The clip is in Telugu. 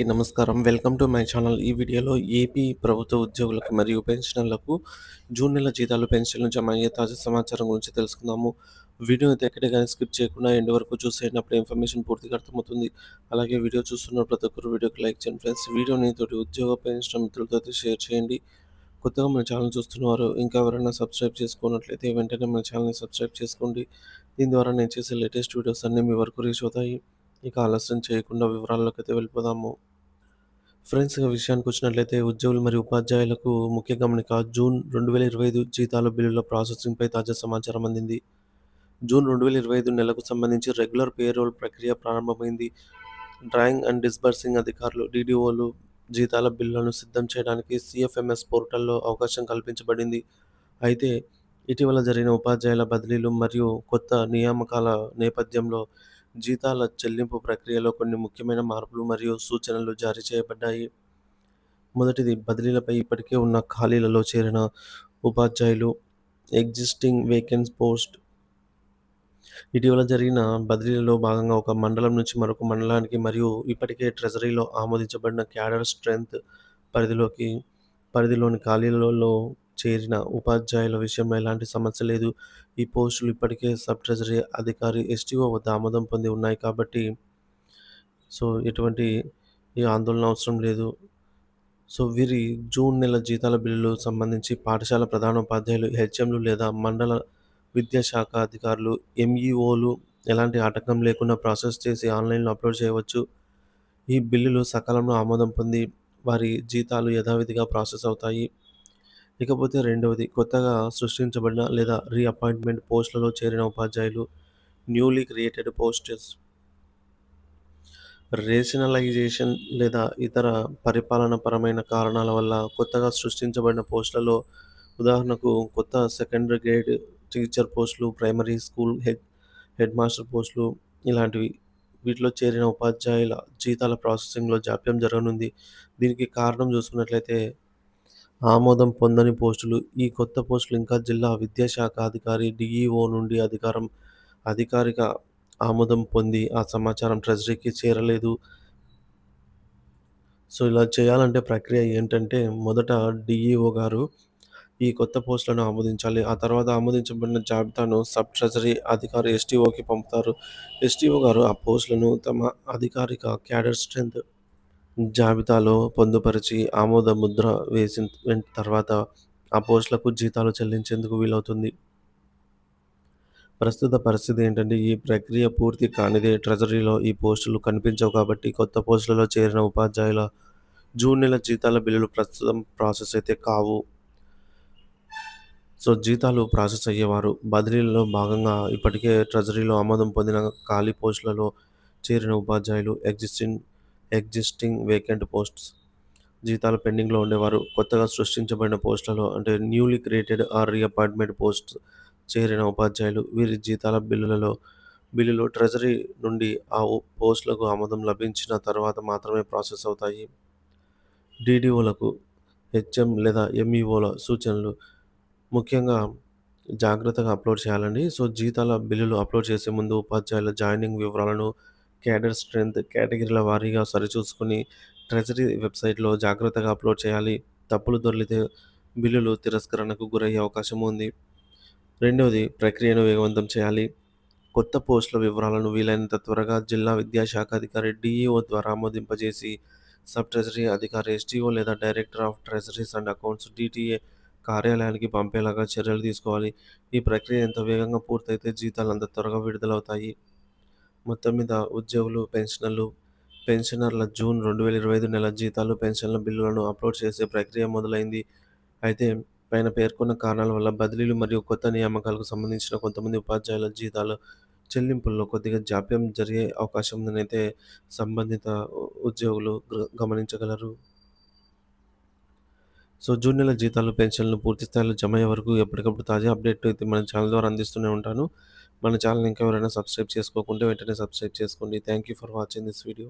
అందరికీ నమస్కారం. Welcome to my channel. ఈ వీడియోలో ఏపీ ప్రభుత్వ ఉద్యోగులకు మరియు పెన్షనర్లకు జూన్ నెల జీతాలు, పెన్షన్లు జమ అయ్యే తాజా సమాచారం గురించి తెలుసుకుందాము. వీడియో అయితే ఎక్కడ స్కిప్ చేయకుండా ఎండ్ వరకు చూసేయండి. ఇన్ఫర్మేషన్ పూర్తిగా అర్థమవుతుంది. అలాగే వీడియో చూస్తున్న ప్రతి ఒక్కరు వీడియోకి లైక్ చేయండి ఫ్రెండ్స్. వీడియోని తోటి ఉద్యోగ, పెన్షన్ మిత్రులతో షేర్ చేయండి. కొత్తగా మన ఛానల్ చూస్తున్నవారు ఇంకా ఎవరైనా సబ్స్క్రైబ్ చేసుకున్నట్లయితే వెంటనే మన ఛానల్‌ని సబ్స్క్రైబ్ చేసుకోండి. దీని ద్వారా నేను చేసే లేటెస్ట్ వీడియోస్ అన్నీ మీ వరకు రీచ్ అవుతాయి. ఇక ఆలస్యం చేయకుండా వివరాల్లోకైతే వెళ్ళిపోదాము. ఫ్రెండ్స్ విషయానికి వచ్చినట్లయితే ఉద్యోగులు మరియు ఉపాధ్యాయులకు ముఖ్య గమనిక జూన్ 2025 జీతాల బిల్లుల ప్రాసెసింగ్‌పై తాజా సమాచారం అందింది. జూన్ 2025 నెలకు సంబంధించి రెగ్యులర్ పేరోల్ ప్రక్రియ ప్రారంభమైంది. డ్రాయింగ్ అండ్ డిస్బర్సింగ్ అధికారులు, డీడీఓలు జీతాల బిల్లులను సిద్ధం చేయడానికి సిఎఫ్ఎంఎస్ పోర్టల్‌లో అవకాశం కల్పించబడింది. అయితే ఇటీవల జరిగిన ఉపాధ్యాయుల బదిలీలు మరియు కొత్త నియామకాల నేపథ్యంలో జీతాల చెల్లింపు ప్రక్రియలో కొన్ని ముఖ్యమైన మార్పులు మరియు సూచనలు జారీ చేయబడ్డాయి. మొదటిది బదిలీలపై ఇప్పటికే ఉన్న ఖాళీలలో చేరిన ఉపాధ్యాయులు ఎగ్జిస్టింగ్ వేకెన్స్ పోస్ట్ ఇటీవల జరిగిన బదిలీలలో భాగంగా ఒక మండలం నుంచి మరొక మండలానికి మరియు ఇప్పటికే ట్రెజరీలో ఆమోదించబడిన క్యాడర్ స్ట్రెంగ్త్ పరిధిలోకి పరిధిలోని ఖాళీలలో చేరిన ఉపాధ్యాయుల విషయంలో ఎలాంటి సమస్య లేదు. ఈ పోస్టులు ఇప్పటికే సబ్ ట్రెజరీ అధికారి ఎస్టీఓ వద్ద ఆమోదం పొంది ఉన్నాయి కాబట్టి సో ఎటువంటి ఈ ఆందోళన అవసరం లేదు. సో వీరి జూన్ నెల జీతాల బిల్లులు సంబంధించి పాఠశాల ప్రధానోపాధ్యాయులు, హెచ్ఎంలు లేదా మండల విద్యాశాఖ అధికారులు, ఎంఈఓలు ఎలాంటి ఆటంకం లేకుండా ప్రాసెస్ చేసి ఆన్‌లైన్‌లో అప్లోడ్ చేయవచ్చు. ఈ బిల్లులు సకాలంలో ఆమోదం పొంది వారి జీతాలు యథావిధిగా ప్రాసెస్ అవుతాయి. ఇకపోతే రెండవది కొత్తగా సృష్టించబడిన లేదా రీఅపాయింట్మెంట్ పోస్టులలో చేరిన ఉపాధ్యాయులు న్యూలీ క్రియేటెడ్ పోస్టర్స్ రేషనలైజేషన్ లేదా ఇతర పరిపాలనపరమైన కారణాల వల్ల కొత్తగా సృష్టించబడిన పోస్టులలో ఉదాహరణకు కొత్త సెకండరీ గ్రేడ్ టీచర్ పోస్టులు, ప్రైమరీ స్కూల్ హెడ్ హెడ్‌మాస్టర్ పోస్టులు ఇలాంటివి. వీటిలో చేరిన ఉపాధ్యాయుల జీతాల ప్రాసెసింగ్‌లో జాప్యం జరగనుంది. దీనికి కారణం చూసుకున్నట్లయితే ఆమోదం పొందని పోస్టులు. ఈ కొత్త పోస్టులు ఇంకా జిల్లా విద్యాశాఖ అధికారి డిఈఓ నుండి అధికారం అధికారిక ఆమోదం పొంది ఆ సమాచారం ట్రెజరీకి చేరలేదు. సో ఇలా చేయాలంటే ప్రక్రియ ఏంటంటే మొదట డీఈఓ గారు ఈ కొత్త పోస్టులను ఆమోదించాలి. ఆ తర్వాత ఆమోదించబడిన జాబితాను సబ్ ట్రెజరీ అధికారి ఎస్టీఓకి పంపుతారు. ఎస్టీఓ గారు ఆ పోస్టులను తమ అధికారిక క్యాడర్ స్ట్రెంత్ జాబితాలో పొందుపరిచి ఆమోద ముద్ర వేసిన వెన్ తర్వాత ఆ పోస్టులకు జీతాలు చెల్లించేందుకు వీలవుతుంది. ప్రస్తుత పరిస్థితి ఏంటంటే ఈ ప్రక్రియ పూర్తి కానిదే ట్రెజరీలో ఈ పోస్టులు కనిపించవు కాబట్టి కొత్త పోస్టులలో చేరిన ఉపాధ్యాయుల జూన్ నెల జీతాల బిల్లులు ప్రస్తుతం ప్రాసెస్ అయితే కావు. సో జీతాలు ప్రాసెస్ అయ్యేవారు బదిలీలలో భాగంగా ఇప్పటికే ట్రెజరీలో ఆమోదం పొందిన ఖాళీ పోస్టులలో చేరిన ఉపాధ్యాయులు ఎగ్జిస్టింగ్ ఎగ్జిస్టింగ్ వేకెంట్ పోస్ట్స్ జీతాలు పెండింగ్‌లో ఉండేవారు. కొత్తగా సృష్టించబడిన పోస్టులలో అంటే newly created or reappointment post చేరిన ఉపాధ్యాయులు వీరి జీతాల బిల్లులలో బిల్లులు ట్రెజరీ నుండి ఆ పోస్టులకు ఆమోదం లభించిన తర్వాత మాత్రమే ప్రాసెస్ అవుతాయి. డీడీఓలకు హెచ్ఎం లేదా ఎంఈఓల సూచనలు ముఖ్యంగా జాగ్రత్తగా అప్లోడ్ చేయాలండి. సో జీతాల బిల్లులు అప్లోడ్ చేసే ముందు ఉపాధ్యాయుల జాయినింగ్ వివరాలను క్యాడర్ స్ట్రెంత్ కేటగిరీల వారీగా సరిచూసుకుని ట్రెజరీ వెబ్‌సైట్‌లో జాగ్రత్తగా అప్లోడ్ చేయాలి. తప్పులు దొరికితే బిల్లులు తిరస్కరణకు గురయ్యే అవకాశం ఉంది. రెండవది ప్రక్రియను వేగవంతం చేయాలి. కొత్త పోస్టుల వివరాలను వీలైనంత త్వరగా జిల్లా విద్యాశాఖ అధికారి డిఈఓ ద్వారా ఆమోదింపజేసి సబ్ ట్రెజరీ అధికారి ఎస్టీఓ లేదా director of treasuries and accounts DTA కార్యాలయానికి పంపేలాగా చర్యలు తీసుకోవాలి. ఈ ప్రక్రియ ఎంత వేగంగా పూర్తయితే జీతాలు అంత త్వరగా విడుదలవుతాయి. మొత్తం మీద ఉద్యోగులు, పెన్షనర్లు పెన్షనర్ల జూన్ 2025 నెల జీతాలు, పెన్షన్ల బిల్లులను అప్లోడ్ చేసే ప్రక్రియ మొదలైంది. అయితే పైన పేర్కొన్న కారణాల వల్ల బదిలీలు మరియు కొత్త నియామకాలకు సంబంధించిన కొంతమంది ఉపాధ్యాయుల జీతాలు చెల్లింపుల్లో కొద్దిగా జాప్యం జరిగే అవకాశం ఉందనైతే సంబంధిత ఉద్యోగులు గ గమనించగలరు. సో జూన్ నెల జీతాలు, పెన్షన్లు పూర్తి స్థాయిలో జమ అయ్యే వరకు ఎప్పటికప్పుడు తాజా అప్డేట్ అయితే మన ఛానల్ ద్వారా అందిస్తూనే ఉంటాను. మన ఛానల్ ఇంకా ఎవరైనా సబ్స్క్రైబ్ చేసుకోకుంటే వెంటనే సబ్స్క్రైబ్ చేసుకోండి. Thank you for watching this video.